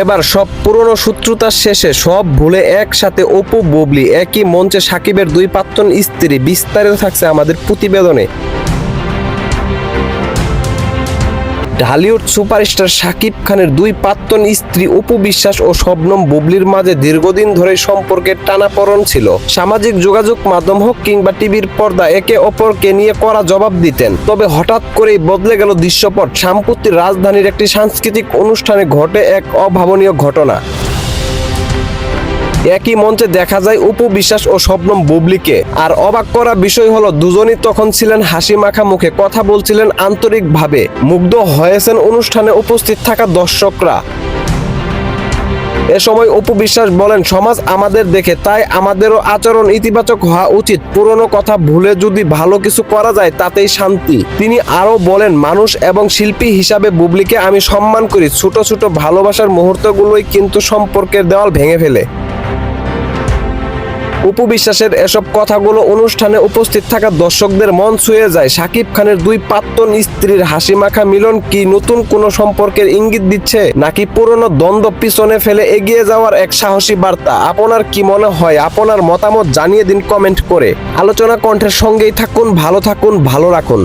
এবার সব পুরনো শত্রুতা শেষে সব ভুলে একসাথে অপু, ববলি একই মঞ্চে সাকিবের দুই প্রাক্তন স্ত্রী বিস্তারিত থাকছে আমাদের প্রতিবেদনে। ঢালিউড সুপারস্টার শাকিব খানের দুই প্রাক্তন স্ত্রী অপু বিশ্বাস ও শবনম বুবলির মাঝে দীর্ঘদিন ধরে সম্পর্কের টানাপড়ন ছিল। সামাজিক যোগাযোগ মাধ্যম হোক কিংবা টিভির পর্দা একে অপরকে নিয়ে করা জবাব দিতেন। তবে হঠাৎ করেই বদলে গেল দৃশ্যপট। সাম্প্রতিক রাজধানীর একটি সাংস্কৃতিক অনুষ্ঠানে ঘটে এক অভাবনীয় ঘটনা। একই মঞ্চে দেখা যায় অপু বিশ্বাস ও শবনম বুবলিকে। আর অবাক করা বিষয় হলো, দুজনই তখন ছিলেন হাসি মাখা মুখে কথা বলছিলেন আন্তরিকভাবে। মুগ্ধ হয়েছেন অনুষ্ঠানে উপস্থিত থাকা দর্শকরা। এ সময় অপু বিশ্বাস বলেন, সমাজ আমাদের দেখে, তাই আমাদেরও আচরণ ইতিবাচক হওয়া উচিত। পুরনো কথা ভুলে যদি ভালো কিছু করা যায়, তাতেই শান্তি। তিনি আরও বলেন, মানুষ এবং শিল্পী হিসাবে বুবলিকে আমি সম্মান করি। ছোট ছোট ভালোবাসার মুহূর্তগুলোই কিন্তু সম্পর্কের দেওয়াল ভেঙে ফেলে। অপু বিশ্বাসের এসব কথাগুলো অনুষ্ঠানে উপস্থিত থাকা দর্শকদের মন ছুঁয়ে যায়। সাকিব খানের দুই প্রাক্তন স্ত্রীর হাসি মাখা মিলন কি নতুন কোনো সম্পর্কের ইঙ্গিত দিচ্ছে, নাকি পুরনো দ্বন্দ্ব পিছনে ফেলে এগিয়ে যাওয়ার এক সাহসী বার্তা? আপনার কি মনে হয়? আপনার মতামত জানিয়ে দিন কমেন্ট করে। আলোচনা কণ্ঠের সঙ্গেই থাকুন, ভালো থাকুন, ভালো রাখুন।